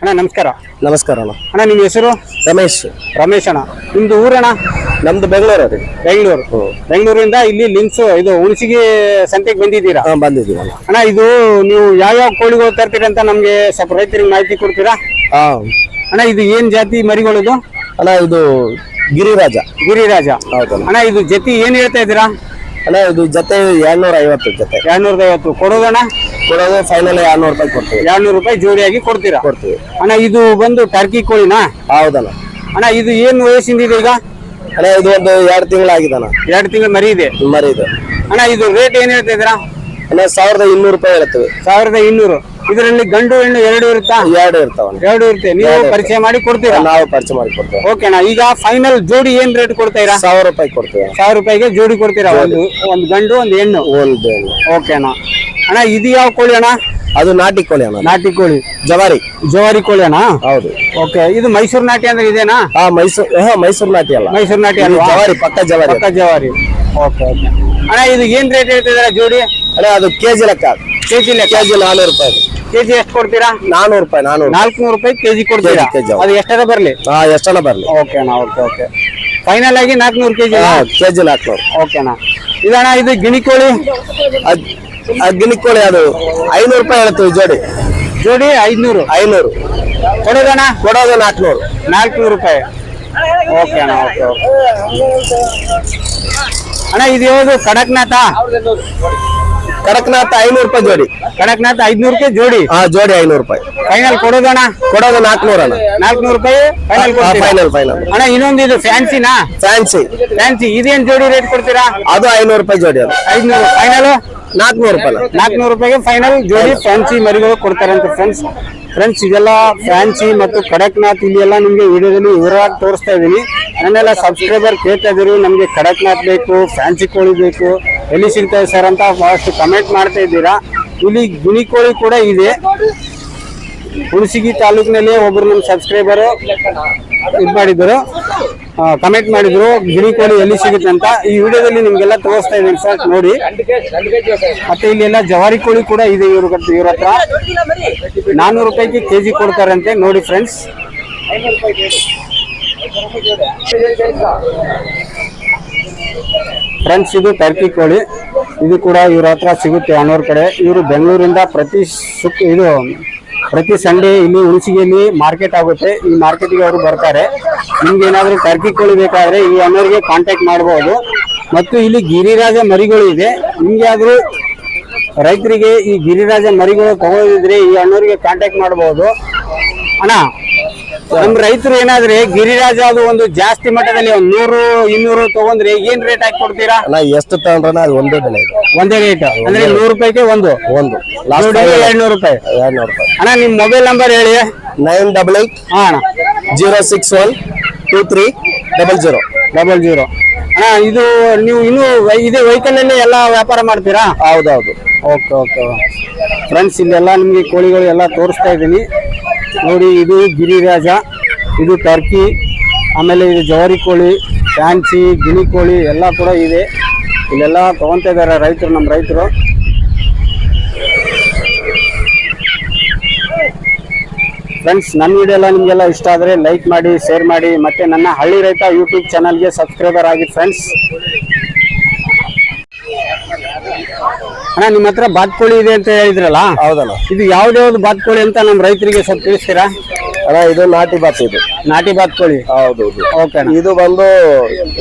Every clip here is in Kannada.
ಅಣ್ಣ ನಮಸ್ಕಾರ. ನಮಸ್ಕಾರ ಅಣ್ಣ. ಅಣ್ಣ ನಿಮ್ಮ ಹೆಸರು? ರಮೇಶ್. ರಮೇಶ್ ಅಣ್ಣ. ನಿಮ್ದು ಊರಣ್ಣ? ನಮ್ದು ಬೆಂಗಳೂರು ರೀ ಬೆಂಗಳೂರು. ಬೆಂಗಳೂರಿಂದ ಇಲ್ಲಿ ಲಿಂಕ್ಸ್ ಇದು ಹುಣಸಿಗೆ ಸಂತೆಗೆ ಬಂದಿದ್ದೀರಾ? ಬಂದಿದ್ದೀರ ಬಂದಿದ್ದೀವಿ ಅಣ್ಣ. ಅಣ್ಣ ಇದು ನೀವು ಯಾವ್ಯಾವ ಕೋಳಿಗಳು ತರ್ತೀರಿ ಅಂತ ನಮ್ಗೆ ಸ್ವಲ್ಪ ರೈತರಿಗೆ ಮಾಹಿತಿ ಕೊಡ್ತೀರಾ? ಹಾ. ಅಣ್ಣ ಇದು ಏನ್ ಜಾತಿ ಮರಿಗಳಿದು? ಅಣ್ಣ ಇದು ಗಿರಿರಾಜ. ಗಿರಿರಾಜ. ಹೌದಣ್ಣ ಅಣ್ಣ ಇದು ಜತಿ ಏನ್ ಹೇಳ್ತಾ ಇದ್ದೀರಾ? ಅಣ್ಣ ಇದು ಜೊತೆ ಎರಡ್ನೂರ ಐವತ್ತು ಜೊತೆ. ಎರಡ್ನೂರದ ಐವತ್ತು ಕೊಡೋದಣ್ಣ ಕೊಡೋದು ಫೈನಲ್ ಎರಡ್ನೂರು ರೂಪಾಯಿ ಕೊಡ್ತೀವಿ. ಎರಡ್ನೂರು ರೂಪಾಯಿ ಜೋಡಿಯಾಗಿ ಕೊಡ್ತೀರಾ? ಕೊಡ್ತೀವಿ. ಅಣ್ಣ ಇದು ಬಂದು ಟರ್ಕಿ ಕೋಳಿನಾ? ಹೌದಲ್ಲ ಅಣ್ಣ ಇದು ಏನು ವಯಸ್ಸಿಂದ ಇದೆ ಈಗ? ಅಲ್ಲ ಇದು ಒಂದು ಎರಡು ತಿಂಗಳಾಗಿದಣ್ಣ ಎರಡು ತಿಂಗಳು ಮರಿ ಇದೆ? ಮರಿ ಇದೆ. ಅಣ್ಣ ಇದು ರೇಟ್ ಏನು ಹೇಳ್ತಾ ಇದ್ದೀರಾ? ಅಣ್ಣ ಸಾವಿರದ ಇನ್ನೂರು ರೂಪಾಯಿ ಹೇಳ್ತೀವಿ. ಸಾವಿರದ ಇನ್ನೂರು. ಇದರಲ್ಲಿ ಗಂಡು ಹೆಣ್ಣು ಎರಡು ಇರುತ್ತಾ? ಎರಡು ಇರ್ತಾವ ಎರಡು ಇರುತ್ತೆ. ನೀವು ಪರಿಚಯ ಮಾಡಿ ಕೊಡ್ತೀರಾ? ನಾವು ಪರಿಚಯ ಮಾಡಿ ಕೊಡ್ತೇವೆ. ಓಕೆ ಅಣ್ಣ. ಈಗ ಫೈನಲ್ ಜೋಡಿ ಏನ್ ರೇಟ್ ಕೊಡ್ತಾ ಸಾವಿರ ರೂಪಾಯಿ ಕೊಡ್ತೀವಿ. ಸಾವಿರ ರೂಪಾಯಿಗೆ ಜೋಡಿ ಕೊಡ್ತೀರಾ? ಒಂದು ಒಂದು ಗಂಡು ಒಂದು ಹೆಣ್ಣು? ಒಂದು ಓಕೆ ಅಣ್ಣ. ಅಣ್ಣ ಇದು ಯಾವ ಕೋಳಿ ಅಣ್ಣ? ಅದು ನಾಟಿ ಕೋಳಿ ಅಣ್ಣ. ನಾಟಿ ಕೋಳಿ. ಜವಾರಿ. ಜವಾರಿ ಕೋಳಿ ಅಣ್ಣ? ಹೌದು. ಓಕೆ ಇದು ಮೈಸೂರು ನಾಟಿ ಅಂದ್ರೆ ಇದೇನಾ? ಹಾ ಮೈಸೂರು ಹಾ ಮೈಸೂರು ನಾಟಿ ಅಲ್ಲ. ಮೈಸೂರು ನಾಟಿ ಅಲ್ಲ ಜವಾರಿ ಪಕ್ಕ ಜವಾರಿ ಪಕ್ಕ ಜವಾರಿ. ಓಕೆ ಓಕೆ ಅಣ್ಣ ಇದು ಏನ್ ರೇಟ್ ಹೇಳ್ತಿದಾರೆ ಜೋಡಿ? ಅಣ್ಣ ಅದು ಕೆಜಿ ಲೆಕ್ಕ. ಕೆಜಿ ಲೆಕ್ಕ. ಕೆಜಿ ನಾನೂರು ರೂಪಾಯಿ ಕೆಜಿ ಎಷ್ಟು ಕೊಡ್ತೀರಾ? ನಾನೂರು ರೂಪಾಯಿ ನಾನೂರು ನಾಲ್ಕುನೂರು ರೂಪಾಯಿ ಕೆಜಿ ಕೊಡ್ತೀರಾ? KG, KG. ಅದು ಎಷ್ಟರ ಬರಲಿ? ಹಾ ಎಷ್ಟನ ಬರಲಿ? ಓಕೆ ಅಣ್ಣ ಓಕೆ ಓಕೆ ಫೈನಲ್ ಆಗಿ ನಾಲ್ಕುನೂರು ಕೆಜಿ ಹಾ ಕೆಜಿ ನಾಲ್ಕುನೂರು. ಓಕೆ ಅಣ್ಣ. ಇದಣ್ಣ ಇದು ಗಿಣಿ ಕೋಳಿ. ಅದ್ ಅದ್ ಗಿಣಿಕೋಳಿ ಅದು. ಐನೂರು ರೂಪಾಯಿ ಹೇಳ್ತೀವಿ ಜೋಡಿ. ಜೋಡಿ ಐದ್ನೂರು. ಐನೂರು. ಕೊಡೋದಣ್ಣ? ಕೊಡೋದು ನಾಲ್ಕುನೂರು. ನಾಲ್ಕುನೂರು ರೂಪಾಯಿ. ಓಕೆ ಅಣ್ಣ ಓಕೆ ಓಕೆ ಅಣ್ಣ ಇದು ಯಾವುದು? ಕಡಕ್ನಾಥ? ಕಡಕ್ನಾಥ್ ಐನೂರು ರೂಪಾಯಿ ಜೋಡಿ. ಕಡಕ್ನಾಥ ಐದ್ನೂರಕ್ಕೆ ಜೋಡಿ. ಹಾ ಜೋಡಿ ಐನೂರು ರೂಪಾಯಿ. ಫೈನಲ್ ಕೊಡೋದಣ್ಣ? ಕೊಡೋದು ನಾಲ್ಕನೂರ ಅಣ್ಣ. ನಾಲ್ಕುನೂರು ರೂಪಾಯಿ ಫೈನಲ್ ಕೊಡ್ತೀರಾ? ಫೈನಲ್ ಫೈನಲ್ ಅಣ್ಣ ಇನ್ನೊಂದು ಇದು ಫ್ಯಾನ್ಸಿನಾ? ಫ್ಯಾನ್ಸಿ. ಫ್ಯಾನ್ಸಿ ಇದೇನ್ ಜೋಡಿ ರೇಟ್ ಕೊಡ್ತೀರಾ? ಅದು ಐನೂರು ರೂಪಾಯಿ ಜೋಡಿ ಅದು. ಐದ್ನೂರು ಫೈನಲ್ ನಾಲ್ಕುನೂರು ರೂಪಾಯಿ ನಾಲ್ಕುನೂರು ರೂಪಾಯಿಗೆ ಫೈನಲ್ ಜೋಡಿ ಫ್ಯಾನ್ಸಿ ಮರಿಗಳು ಅಂತ ಫ್ರೆಂಡ್ಸ್ ಫ್ರೆಂಡ್ಸ್ ಇದೆಲ್ಲ ಫ್ಯಾನ್ಸಿ ಮತ್ತು ಕಡಕ್ನಾಥ್ ಇಲ್ಲಿ ಎಲ್ಲ ನಿಮಗೆ ವಿಡಿಯೋದಲ್ಲಿ ವಿವರವಾಗಿ ತೋರಿಸ್ತಾ ಇದ್ದೀನಿ. ನನ್ನೆಲ್ಲ ಸಬ್ಸ್ಕ್ರೈಬರ್ ಕೇಳ್ತಾ ಇದ್ರು ನಮಗೆ ಕಡಕ್ನಾಥ್ ಬೇಕು, ಫ್ಯಾನ್ಸಿ ಕೋಳಿ ಬೇಕು, ಎಲ್ಲಿ ಸಿಗ್ತದೆ ಸರ್ ಅಂತ ಬಹಳಷ್ಟು ಕಮೆಂಟ್ ಮಾಡ್ತಾ ಇದ್ದೀರಾ. ಇಲ್ಲಿ ಗುಣಿ ಕೋಳಿ ಕೂಡ ಇದೆ. ಹುಣಸಿಗಿ ತಾಲೂಕಿನಲ್ಲಿ ಒಬ್ರು ನಮ್ಮ ಸಬ್ಸ್ಕ್ರೈಬರು ಇದು ಮಾಡಿದ್ರು. ಕಮೆಂಟ್ ಮಾಡಿದ್ರು ಗಿಣಿ ಕೋಳಿ ಎಲ್ಲಿ ಸಿಗುತ್ತೆ ಅಂತ. ಈ ವಿಡಿಯೋದಲ್ಲಿ ನಿಮ್ಗೆಲ್ಲ ತೋರಿಸ್ತಾ ಇದ್ದೀನಿ ಸರ್ ನೋಡಿ. ಮತ್ತೆ ಇಲ್ಲೆಲ್ಲ ಜವಾರಿ ಕೋಳಿ ಕೂಡ ಇದೆ ಇವ್ರ ಇವ್ರ ಹತ್ರ. ನಾನ್ನೂರು ರೂಪಾಯಿಗೆ ಕೆಜಿ ಕೊಡ್ತಾರಂತೆ, ನೋಡಿ ಫ್ರೆಂಡ್ಸ್ ಫ್ರೆಂಡ್ಸ್ ಇದು ಟರ್ಕಿ ಕೋಳಿ. ಇದು ಕೂಡ ಇವ್ರ ಹತ್ರ ಸಿಗುತ್ತೆ ಅನ್ನೋರ್ ಕಡೆ. ಇವರು ಬೆಂಗಳೂರಿಂದ ಪ್ರತಿ ಸುಕ್ ಇದು, ಪ್ರತಿ ಸಂಡೇ ಇಲ್ಲಿ ಹುಣಸಿಗೆಯಲ್ಲಿ ಮಾರ್ಕೆಟ್ ಆಗುತ್ತೆ. ಈ ಮಾರ್ಕೆಟ್ಗೆ ಅವರು ಬರ್ತಾರೆ. ನಿಮ್ಗೆ ಏನಾದರೂ ಟರ್ಕಿ ಕೋಳಿ ಬೇಕಾದ್ರೆ ಈ ಅನ್ನೋರಿಗೆ ಕಾಂಟ್ಯಾಕ್ಟ್ ಮಾಡ್ಬೋದು. ಮತ್ತು ಇಲ್ಲಿ ಗಿರಿರಾಜ ಮರಿಗಳು ಇದೆ. ನಿಮ್ಗೆ ಆದ್ರೂ ರೈತರಿಗೆ ಈ ಗಿರಿರಾಜ ಮರಿಗಳು ತಗೋದಿದ್ರೆ ಈ ಅಣ್ಣವರಿಗೆ ಕಾಂಟ್ಯಾಕ್ಟ್ ಮಾಡಬಹುದು ಅಣ್ಣ ನಮ್ ರೈತರು ಏನಾದ್ರೆ ಗಿರಿರಾಜ ಅದು ಒಂದು ಜಾಸ್ತಿ ಮಟ್ಟದಲ್ಲಿ ಒಂದ್ ನೂರು ಇನ್ನೂರು ತಗೊಂಡ್ರೆ ಏನ್ ರೇಟ್ ಹಾಕಿ ಕೊಡ್ತೀರಾ? ನಾ ಎಷ್ಟು ತಗೊಂಡ್ರೆ ಅದು ಒಂದೇ ಬೆಲೆ ಇದೆ. ಒಂದೇ ರೇಟ್ ಅಂದ್ರೆ ನೂರು ರೂಪಾಯಿಗೆ ಒಂದು. ಒಂದು. ಲಾಸ್ಟ್ ಜೋಡಿಗೆ ಎರಡ್ನೂರು ರೂಪಾಯಿ. ಎರಡ್ನೂರು ರೂಪಾಯಿ. ಅಣ್ಣ ನಿಮ್ ಮೊಬೈಲ್ ನಂಬರ್ ಹೇಳಿ. ನೈನ್ ಡಬಲ್ ಏಟ್ ಹಾ ಅಣ್ಣ. Zero six one two three double zero. Double zero. ಅಣ್ಣ ಇದು ನೀವು ಇನ್ನು ವೈ- ಇದೇ ವೆಹಿಕಲ್ ಅಲ್ಲಿ ಎಲ್ಲ ವ್ಯಾಪಾರ ಮಾಡ್ತೀರಾ? ಹೌದೌದು. ಓಕೆ ಓಕೆ ಫ್ರೆಂಡ್ಸ್ ಇಲ್ಲೆಲ್ಲ ನಿಮಗೆ ಕೋಳಿಗಳು ಎಲ್ಲ ತೋರಿಸ್ತಾ ಇದ್ದೀನಿ. ನೋಡಿ, ಇದು ಗಿರಿರಾಜ, ಇದು ಟರ್ಕಿ, ಆಮೇಲೆ ಇದು ಜವಾರಿ ಕೋಳಿ, ಫ್ಯಾನ್ಸಿ, ಗಿಣಿ ಕೋಳಿ ಎಲ್ಲ ಕೂಡ ಇದೆ. ಇಲ್ಲೆಲ್ಲ ತೊಗೊತಾ ರೈತರು ನಮ್ಮ ರೈತರು. ಫ್ರೆಂಡ್ಸ್ ನನ್ನ ವಿಡಿಯೋ ಎಲ್ಲ ನಿಮಗೆಲ್ಲ ಇಷ್ಟ ಆದರೆ ಲೈಕ್ ಮಾಡಿ ಶೇರ್ ಮಾಡಿ, ಮತ್ತು ನನ್ನ ಹಳ್ಳಿ ರೈತ ಯೂಟ್ಯೂಬ್ ಚಾನಲ್ಗೆ ಸಬ್ಸ್ಕ್ರೈಬರ್ ಆಗಿ ಫ್ರೆಂಡ್ಸ್ ಅಣ್ಣ ನಿಮ್ಮ ಹತ್ರ ಬಾತ್ಕೋಳಿ ಇದೆ ಅಂತ ಹೇಳಿದ್ರಲ್ಲ? ಹೌದಲ್ಲ ಇದು ಯಾವ್ದ್ಯಾವ್ದು ಬಾತ್ಕೋಳಿ ಅಂತ ನಮ್ಮ ರೈತರಿಗೆ ಸ್ವಲ್ಪ ತಿಳಿಸ್ತೀರಾ? ಅಣ್ಣ ಇದು ನಾಟಿ ಬಾತ್ ಇದು. ನಾಟಿ ಬಾತ್ಕೋಳಿ ಹೌದೌದು ಓಕೆ ಇದು ಬಂದು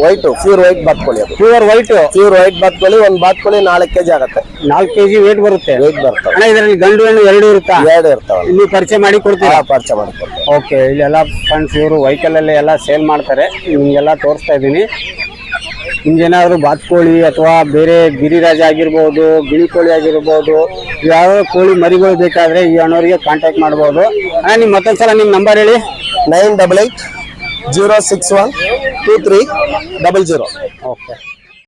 ವೈಟ್ ಪ್ಯೂರ್ ವೈಟ್ ಬಾತ್ಕೋಳಿ ಅದು. ಪ್ಯೂರ್ ವೈಟ್ ಪ್ಯೂರ್ ವೈಟ್ ಬಾತ್ಕೋಳಿ ಒಂದ್ ಬಾತ್ಕೋಳಿ ನಾಲ್ಕು ಕೆಜಿ ಆಗತ್ತೆ. ನಾಲ್ಕು ಕೆಜಿ ವೇಟ್ ಬರುತ್ತೆ? ವೇಟ್ ಬರುತ್ತೆ. ಅಣ್ಣ ಇದರಲ್ಲಿ ಗಂಡು ಹೆಣ್ಣು ಎರಡು ಇರುತ್ತಾ? ಎರಡು ಇರ್ತಾವೆ ಇಲ್ಲಿ ಪರಿಚಯ ಮಾಡಿ ಕೊಡ್ತೀರಾ? ಪರಿಚಯ ಮಾಡಿಕೊಡ್ತೀವಿ ಓಕೆ ಇಲ್ಲೆಲ್ಲ ಫ್ರೆಂಡ್ಸ್ ಇವರು ಅಲ್ಲೇ ಎಲ್ಲ ಸೇಲ್ ಮಾಡ್ತಾರೆ. ನಿಮ್ಗೆಲ್ಲ ತೋರಿಸ್ತಾ ಇದ್ದೀನಿ. ನಿಮ್ಗೇನಾದ್ರು ಬಾತ್ಕೋಳಿ ಅಥವಾ ಬೇರೆ ಗಿರಿರಾಜ ಆಗಿರ್ಬೋದು ಗಿಳಿ ಕೋಳಿ ಆಗಿರ್ಬೋದು ಯಾವ ಕೋಳಿ ಮರಿಗಳು ಬೇಕಾದ್ರೆ ಈ ಅಣ್ಣವರಿಗೆ ಕಾಂಟ್ಯಾಕ್ಟ್ ಮಾಡ್ಬೋದು. ಅಣ್ಣ ನಿಮ್ಮ ಮತ್ತೊಂದ್ಸಲ ನಿಮ್ಮ ನಂಬರ್ ಹೇಳಿ. Nine double eight zero six one two three double zero. Okay